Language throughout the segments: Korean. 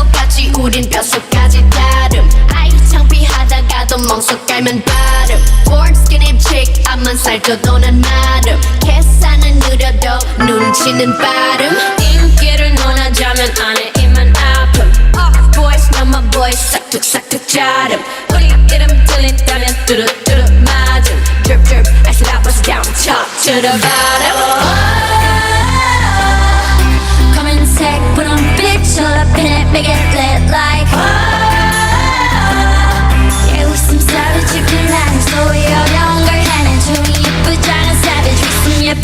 것까지 우린 뼛속까지 다름. 아유창피하다가도 멍석 깔면 발음. Born skinny chick 앞만 살쪄도 난 마름. 계산은 느려도 눈치는 빠름 인기를 논하자면 안에 입만 아픔. Off boys not my boys 싹둑싹둑 자름. 우리 이름 들린다면 뚜루뚜루 맞음. Drip drip I said I was down top to the bottom.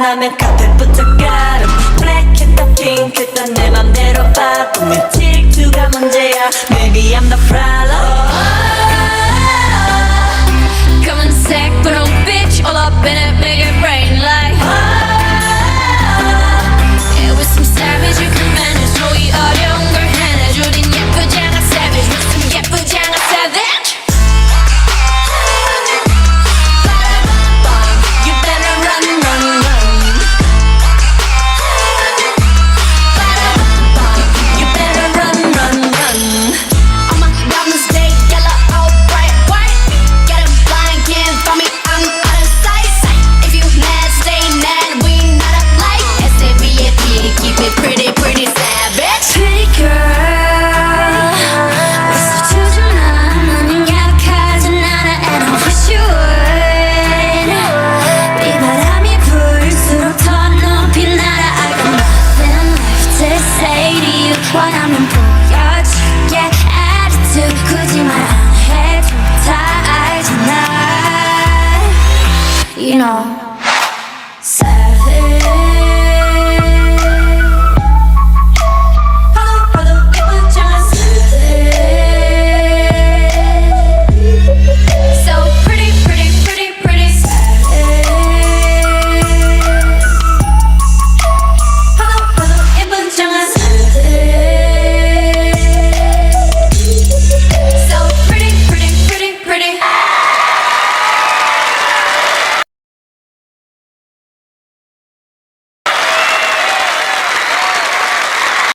나타나면 카페 부터 가름. 블랙했다 핑크했다 내 맘대로 바꾸며 you know.